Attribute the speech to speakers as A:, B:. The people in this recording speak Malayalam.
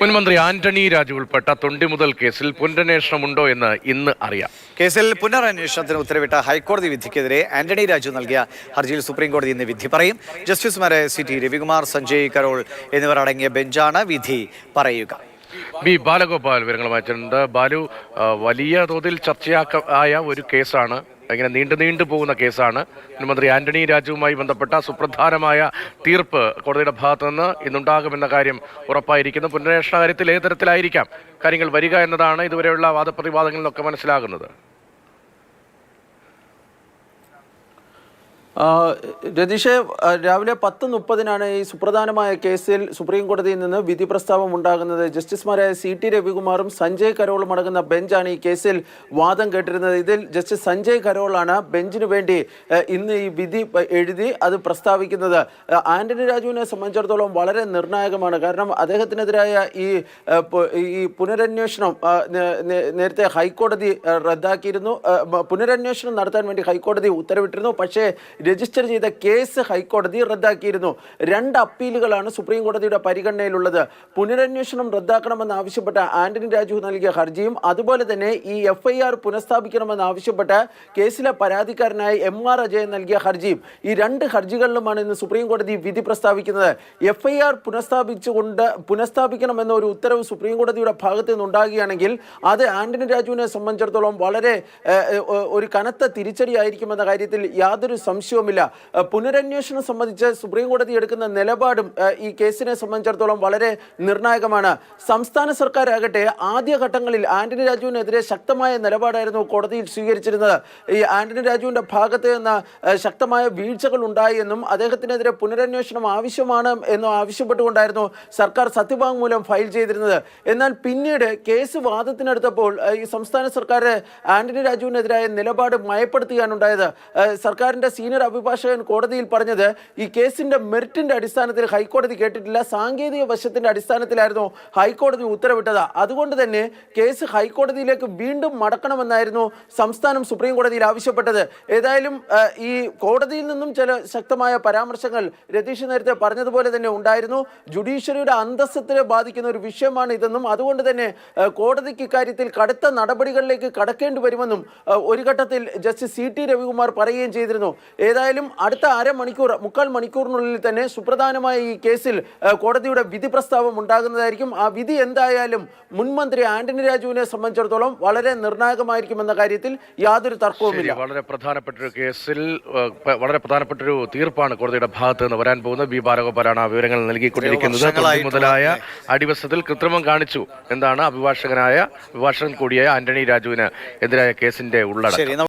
A: മുൻമന്ത്രി ആന്റണി രാജു ഉൾപ്പെട്ട തൊണ്ടി മുതൽ കേസിൽ പുനരന്വേഷണമുണ്ടോ എന്ന് ഇന്ന് അറിയാം.
B: കേസിൽ പുനരന്വേഷണത്തിന് ഉത്തരവിട്ട ഹൈക്കോടതി വിധിക്കെതിരെ ആന്റണി രാജു നൽകിയ ഹർജിയിൽ സുപ്രീം കോടതി ഇന്ന് വിധി പറയും. ജസ്റ്റിസുമാരായ സി ടി രവികുമാർ സഞ്ജയ് കരോൾ എന്നിവർ അടങ്ങിയ ബെഞ്ചാണ് വിധി പറയുക.
A: ബി ബാലഗോപാൽ വിവരങ്ങൾ വായിച്ചിട്ടുണ്ട് ബാലു വലിയ തോതിൽ ചർച്ചയാക്ക ആയ ഒരു കേസാണ് ഇങ്ങനെ നീണ്ടു നീണ്ടു പോകുന്ന കേസാണ്. മുൻമന്ത്രി ആന്റണി രാജുവുമായി ബന്ധപ്പെട്ട സുപ്രധാനമായ തീർപ്പ് കോടതിയുടെ ഭാഗത്തു നിന്ന് ഇന്നുണ്ടാകുമെന്ന കാര്യം ഉറപ്പായിരിക്കുന്നു. പുനരേഷണ കാര്യത്തിൽ ഏത് തരത്തിലായിരിക്കാം കാര്യങ്ങൾ വരിക എന്നതാണ് ഇതുവരെയുള്ള വാദപ്രതിവാദങ്ങളിൽ നിന്നൊക്കെ മനസ്സിലാകുന്നത്.
C: രതീഷെ രാവിലെ പത്ത് മുപ്പതിനാണ് ഈ സുപ്രധാനമായ കേസിൽ സുപ്രീം കോടതിയിൽ നിന്ന് വിധി പ്രസ്താവം ഉണ്ടാകുന്നത്. ജസ്റ്റിസുമാരായ സി ടി രവികുമാറും സഞ്ജയ് കരോളും അടങ്ങുന്ന ബെഞ്ചാണ് ഈ കേസിൽ വാദം കേട്ടിരുന്നത്. ഇതിൽ ജസ്റ്റിസ് സഞ്ജയ് കരോളാണ് ബെഞ്ചിന് വേണ്ടി ഇന്ന് ഈ വിധി എഴുതി അത് പ്രസ്താവിക്കുന്നത്. ആന്റണി രാജുവിനെ സംബന്ധിച്ചിടത്തോളം വളരെ നിർണായകമാണ്. കാരണം അദ്ദേഹത്തിനെതിരായ ഈ ഈ പുനരന്വേഷണം നേരത്തെ ഹൈക്കോടതി റദ്ദാക്കിയിരുന്നു. പുനരന്വേഷണം നടത്താൻ വേണ്ടി ഹൈക്കോടതി ഉത്തരവിട്ടിരുന്നു. പക്ഷേ രജിസ്റ്റർ ചെയ്ത കേസ് ഹൈക്കോടതി റദ്ദാക്കിയിരുന്നു. രണ്ട് അപ്പീലുകളാണ് സുപ്രീം കോടതിയുടെ പരിഗണനയിലുള്ളത്. പുനരന്വേഷണം റദ്ദാക്കണമെന്ന് ആവശ്യപ്പെട്ട ആന്റണി രാജു നൽകിയ ഹർജിയും അതുപോലെ തന്നെ ഈ എഫ് ഐ ആർ പുനഃസ്ഥാപിക്കണമെന്ന് ആവശ്യപ്പെട്ട കേസിലെ പരാതിക്കാരനായ എം ആർ അജയൻ നൽകിയ ഹർജിയും. ഈ രണ്ട് ഹർജികളിലുമാണ് ഇന്ന് സുപ്രീം കോടതി വിധി പ്രസ്താവിക്കുന്നത്. എഫ് ഐ ആർ പുനഃസ്ഥാപിച്ചുകൊണ്ട് പുനഃസ്ഥാപിക്കണമെന്ന ഒരു ഉത്തരവ് സുപ്രീം കോടതിയുടെ ഭാഗത്ത് നിന്നുണ്ടാകുകയാണെങ്കിൽ അത് ആന്റണി രാജുവിനെ സംബന്ധിച്ചിടത്തോളം വളരെ ഒരു കനത്ത തിരിച്ചടിയായിരിക്കുമെന്ന കാര്യത്തിൽ യാതൊരു സംശയവുമില്ല. ഏഹ്, പുനരന്വേഷണം സംബന്ധിച്ച് സുപ്രീം കോടതി എടുക്കുന്ന നിലപാടും ഈ കേസിനെ സംബന്ധിച്ചിടത്തോളം വളരെ നിർണായകമാണ്. സംസ്ഥാന സർക്കാരാകട്ടെ ആദ്യഘട്ടങ്ങളിൽ ആന്റണി രാജുവിനെതിരെ ശക്തമായ നിലപാടായിരുന്നു കോടതിയിൽ സ്വീകരിച്ചിരുന്നത്. ഈ ആന്റണി രാജുവിന്റെ ഭാഗത്ത് നിന്ന് ശക്തമായ വീഴ്ചകൾ ഉണ്ടായി എന്നും അദ്ദേഹത്തിനെതിരെ പുനരന്വേഷണം ആവശ്യമാണ് എന്നും ആവശ്യപ്പെട്ടുകൊണ്ടായിരുന്നു സർക്കാർ സത്യവാങ്മൂലം ഫയൽ ചെയ്തിരുന്നത്. എന്നാൽ പിന്നീട് കേസ് വാദത്തിനെടുത്തപ്പോൾ ഈ സംസ്ഥാന സർക്കാർ ആന്റണി രാജുവിനെതിരായ നിലപാട് മയപ്പെടുത്തുകയാണ് ഉണ്ടായത്. സർക്കാരിന്റെ സീനിയർ അഭിഭാഷകൻ കോടതിയിൽ പറഞ്ഞത് ഈ കേസിന്റെ മെറിറ്റിന്റെ അടിസ്ഥാനത്തിൽ ഹൈക്കോടതി കേട്ടിട്ടില്ല സാങ്കേതിക വശത്തിന്റെ അടിസ്ഥാനത്തിലായിരുന്നു ഹൈക്കോടതി ഉത്തരവിട്ടത്. അതുകൊണ്ട് തന്നെ കേസ് ഹൈക്കോടതിയിലേക്ക് വീണ്ടും മടക്കണമെന്നായിരുന്നു സംസ്ഥാനം സുപ്രീം കോടതിയിൽ ആവശ്യപ്പെട്ടത്. ഏതായാലും ഈ കോടതിയിൽ നിന്നും ചില ശക്തമായ പരാമർശങ്ങൾ രതീഷ് നേരത്തെ പറഞ്ഞതുപോലെ തന്നെ ഉണ്ടായിരുന്നു. ജുഡീഷ്യറിയുടെ അന്തസ്സത്തിനെ ബാധിക്കുന്ന ഒരു വിഷയമാണ് ഇതെന്നും അതുകൊണ്ട് തന്നെ കോടതിക്ക് ഇക്കാര്യത്തിൽ കടുത്ത നടപടികളിലേക്ക് കടക്കേണ്ടി വരുമെന്നും ഒരു ഘട്ടത്തിൽ ജസ്റ്റിസ് സി ടി രവികുമാർ പറയുകയും ചെയ്തിരുന്നു. ഏതായാലും അടുത്ത അരമണിക്കൂർ മുക്കാൽ മണിക്കൂറിനുള്ളിൽ തന്നെ സുപ്രധാനമായ ഈ കേസിൽ കോടതിയുടെ വിധി പ്രസ്താവം ഉണ്ടാകുന്നതായിരിക്കും. ആ വിധി എന്തായാലും മുൻമന്ത്രി ആന്റണി രാജുവിനെ സംബന്ധിച്ചിടത്തോളം വളരെ നിർണായകമായിരിക്കുമെന്ന കാര്യത്തിൽ യാതൊരു തർക്കവുമില്ല.
A: വളരെ പ്രധാനപ്പെട്ട ഒരു കേസിൽ വളരെ പ്രധാനപ്പെട്ട ഒരു തീർപ്പാണ് കോടതിയുടെ ഭാഗത്ത് നിന്ന് വരാൻ പോകുന്നത്. ബി ബാലഗോപാലാണ് ആ വിവരങ്ങൾ നൽകിക്കൊണ്ടിരിക്കുന്നത്. മുതലായ അടിവസത്തിൽ കൃത്രിമം കാണിച്ചു എന്താണ് അഭിഭാഷകനായ അഭിഭാഷകൻ കൂടിയായ ആന്റണി രാജുവിന് എതിരായ കേസിന്റെ ഉള്ളടക്കം.